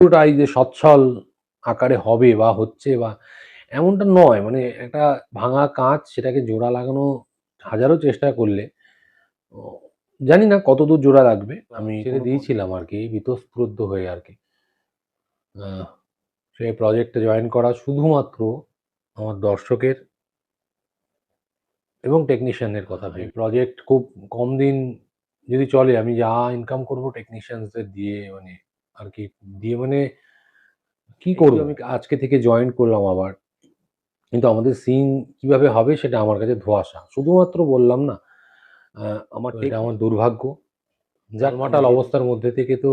পুরোটাই যে সচ্ছল আকারে হবে বা হচ্ছে বা এমনটা নয়। মানে একটা ভাঙা কাঁচ সেটাকে জোড়া লাগানো হাজারো চেষ্টা করলে জানি না কতদূর জোড়া লাগবে। আমি ছেড়ে দিয়েছিলাম আর কি বীতস্পৃদ্ধ হয়ে আর কি সেই প্রজেক্টে জয়েন করা শুধুমাত্র আমার দর্শকের এবং টেকনিশিয়ানের কথা ভাই প্রজেক্ট খুব কম দিন যদি চলে আমি যা ইনকাম করব টেকনিশিয়ানসদের দিয়ে মানে আর কি দিয়ে মানে কি করব? আমি আজকে থেকে জয়েন করলাম আবার। কিন্তু আমাদের সিন কীভাবে হবে সেটা আমার কাছে ধোঁয়াশা। শুধুমাত্র বললাম না আমার এটা আমার দুর্ভাগ্য। যাক মাটাল অবস্থার মধ্যে থেকে তো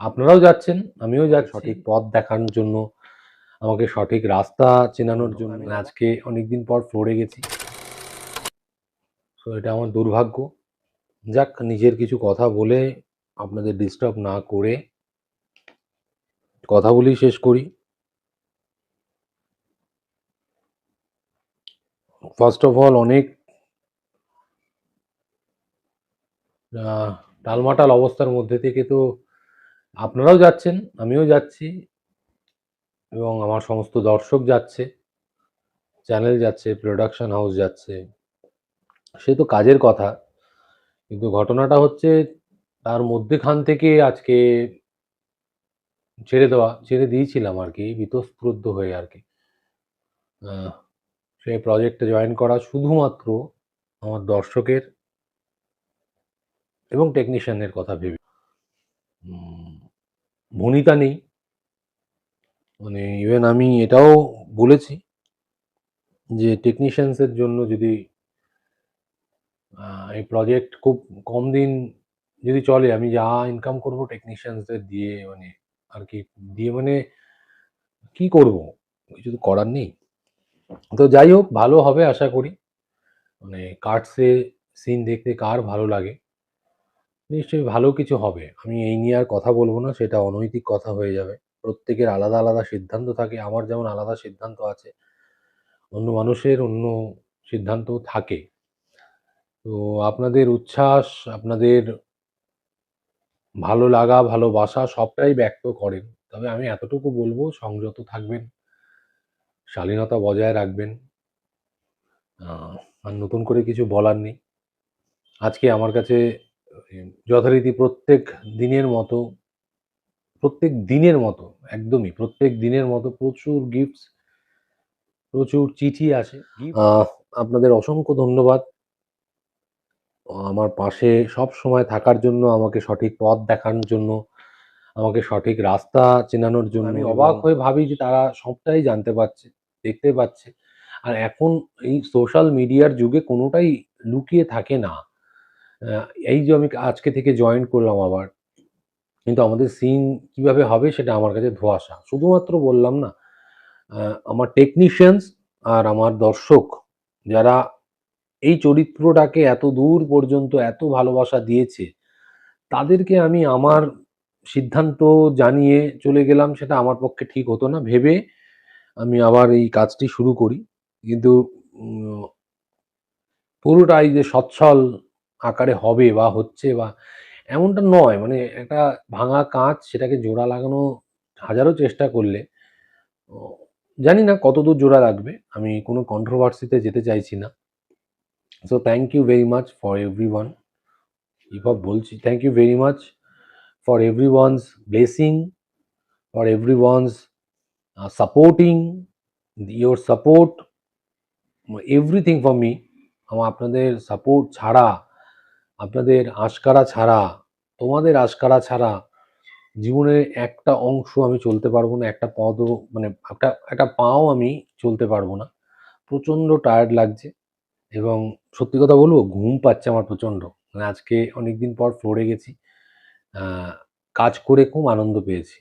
আপনারাও যাচ্ছেন আমিও যাচ্ছি। সঠিক পথ দেখানোর জন্য আমাকে সঠিক রাস্তা চেনানোর জন্য। আমি আজকে অনেকদিন পর ফ্লোরে গেছি। তো এটা আমার দুর্ভাগ্য। যাক নিজের কিছু কথা বলে আপনাদের ডিস্টার্ব না করে কথা বলেই শেষ করি। ফার্স্ট অফ অল অনেক টালমাটাল অবস্থার মধ্যে থেকে তো আপনারাও যাচ্ছেন, আমিও যাচ্ছি এবং আমার সমস্ত দর্শক যাচ্ছে, চ্যানেল যাচ্ছে প্রোডাকশন হাউস যাচ্ছে। সে তো কাজের কথা, কিন্তু ঘটনাটা হচ্ছে তার মধ্যেখান থেকে আজকে ছেড়ে দেওয়া, ছেড়ে দিয়েছিলাম আর কি বীতস্পৃদ্ধ হয়ে আর কি সেই প্রজেক্টে জয়েন করা শুধুমাত্র আমার দর্শকের এবং টেকনিশিয়ানের কথা ভেবে। ভনিতা নেই। মানে ইভেন আমি এটাও বলেছি যে টেকনিশিয়ানসের জন্য যদি এই প্রজেক্ট খুব কম দিন যদি চলে, আমি যা ইনকাম করব টেকনিশিয়ানসদের দিয়ে মানে আর কি দিয়ে মানে কি করব? কিছু তো করার নেই। তো যাই হোক, ভালো হবে আশা করি। মানে কার্ডসে সিন দেখতে কার ভালো লাগে? নিশ্চয়ই ভালো কিছু হবে। আমি এই নিয়ে আর কথা বলব না, সেটা অনৈতিক কথা হয়ে যাবে। প্রত্যেকের আলাদা আলাদা সিদ্ধান্ত থাকে। আমার যেমন আলাদা সিদ্ধান্ত আছে, অন্য মানুষের অন্য সিদ্ধান্ত থাকে। তো আপনাদের উচ্ছ্বাস, আপনাদের ভালো লাগা, ভালোবাসা সবটাই ব্যক্ত করেন। তবে আমি এতটুকু বলব, সংযত থাকবেন, শালীনতা বজায় রাখবেন। আর নতুন করে কিছু বলার নেই। আজকে আমার কাছে যথারীতি প্রত্যেক দিনের মতো, প্রত্যেক দিনের মতো, একদমই প্রত্যেক দিনের মতো প্রচুর গিফটস প্রচুর চিঠি আসে। আপনাদের অসংখ্য ধন্যবাদ। আমার পাশে সব সময় থাকার জন্য আমাকে সঠিক পথ দেখানোর জন্য আমাকে সঠিক রাস্তা চেনানোর জন্য। আমি অবাক হয়ে ভাবি যে তারা সবটাই জানতে পারছে দেখতে পাচ্ছে। আর এখন এই সোশ্যাল মিডিয়ার যুগে কোনোটাই লুকিয়ে থাকে না। এই যে আমি আজকে থেকে জয়েন করলাম আবার কিন্তু আমাদের সিন কীভাবে হবে সেটা আমার কাছে ধোঁয়াশা। শুধুমাত্র বললাম না আমার টেকনিশিয়ানস আর আমার দর্শক যারা এই চরিত্রটাকে এত দূর পর্যন্ত এত ভালোবাসা দিয়েছে, তাদেরকে আমি আমার সিদ্ধান্ত জানিয়ে চলে গেলাম সেটা আমার পক্ষে ঠিক হতো না। ভেবে আমি আবার এই কাজটি শুরু করি। কিন্তু পুরোটাই যে সচ্ছল আকারে হবে বা হচ্ছে বা এমনটা নয়। মানে একটা ভাঙা কাঁচ সেটাকে জোড়া লাগানো হাজারো চেষ্টা করলে জানি না কতদূর জোড়া লাগবে। আমি কোনো কন্ট্রোভার্সিতে যেতে চাইছি না। মাচ ফর এভরি ওয়ান এবার বলছি thank you very much for everyone's blessing for everyone's supporting your support everything for me আমার আপনাদের সাপোর্ট ছাড়া, আপনাদের আশকারা ছাড়া, তোমাদের আশকারা ছাড়া জীবনে একটা অংশ আমি চলতে পারব না, একটা পদও মানে একটা একটা পাও আমি চলতে পারব না। প্রচণ্ড টায়ার্ড লাগছে। এবং সত্যি কথা বলব, ঘুম পাচ্ছে আমার প্রচণ্ড। মানে আজকে অনেকদিন পর ফ্লোরে গেছি। কাজ করে খুব আনন্দ পেয়েছি।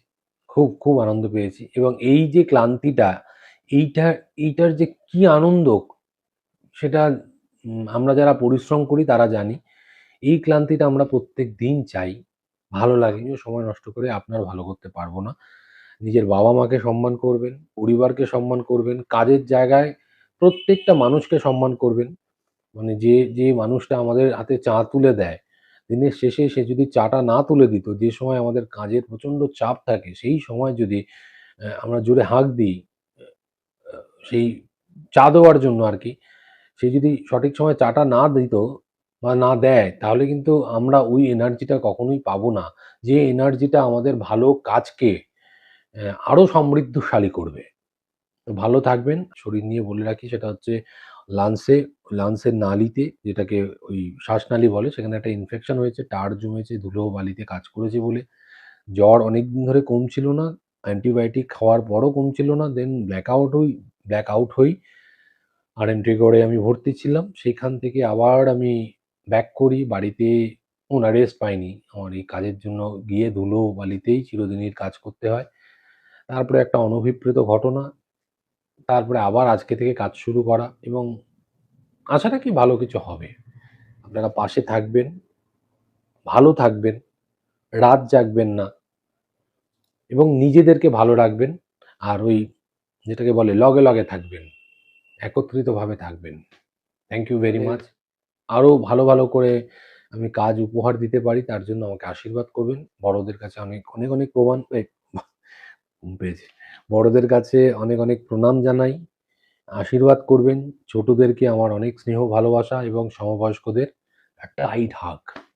খুব খুব আনন্দ পেয়েছি এবং এই যে ক্লান্তিটা, এইটা, এইটার যে কি আনন্দ, সেটা আমরা যারা পরিশ্রম করি তারা জানি। এই ক্লান্তিটা আমরা প্রত্যেক দিন চাই। ভালো লাগে সময় নষ্ট করে আপনার ভালো করতে পারব না। নিজের বাবা মাকে সম্মান করবেন, পরিবারকে সম্মান করবেন, কাজের জায়গায় প্রত্যেকটা মানুষকে সম্মান করবেন। মানে যে যে মানুষটা আমাদের হাতে চা তুলে দেয়, দিনের শেষে সে যদি চাটা না তুলে দিত, যে সময় আমাদের কাজের প্রচণ্ড চাপ থাকে, সেই সময় যদি আমরা জোরে হাঁক দিই সেই চা দেওয়ার জন্য আর কি, সে যদি সঠিক সময় চাটা না দিত বা না দেয়, তাহলে কিন্তু আমরা ওই এনার্জিটা কখনোই পাবো না। যে এনার্জিটা আমাদের ভালো কাজকে আরও সমৃদ্ধশালী করবে। ভালো থাকবেন। শরীর নিয়ে বলে রাখি সেটা হচ্ছে লাংসে লাংসের নালিতে যেটাকে ওই শ্বাসনালী বলে, সেখানে একটা ইনফেকশন হয়েছে, টার জমেছে, ধুলো বালিতে কাজ করেছে বলে। জ্বর অনেক দিন ধরে কমছিল না অ্যান্টিবায়োটিক খাওয়ার পরও কমছিল না দেন ব্ল্যাক আউট হই ব্ল্যাক আউট হই। আর এন্ট্রি করে আমি ভর্তি ছিলাম সেখান থেকে আবার আমি ব্যাক করি, বাড়িতে ওনা রেস্ট পাইনি। আমার এই কাজের জন্য গিয়ে ধুলো বালিতেই চিরদিনের কাজ করতে হয়। তারপরে একটা অনভিপ্রেত ঘটনা তারপরে আবার আজকে থেকে কাজ শুরু করা এবং আশা রাখি ভালো কিছু হবে। আপনারা পাশে থাকবেন ভালো থাকবেন রাত জাগবেন না এবং নিজেদেরকে ভালো রাখবেন আর ওই যেটাকে বলে লগে লগে থাকবেন একত্রিতভাবে থাকবেন। থ্যাংক ইউ ভেরি মাচ আরও ভালো ভালো করে আমি কাজ উপহার দিতে পারি তার জন্য আমাকে আশীর্বাদ করবেন। বড়দের কাছে অনেক অনেক অনেক প্রমাণ পেয়েছে। বড়দের কাছে অনেক অনেক প্রণাম জানাই। আশীর্বাদ করবেন। ছোটদেরকে আমার অনেক স্নেহ, ভালোবাসা এবং সমবয়স্কদের একটা হাইট হাক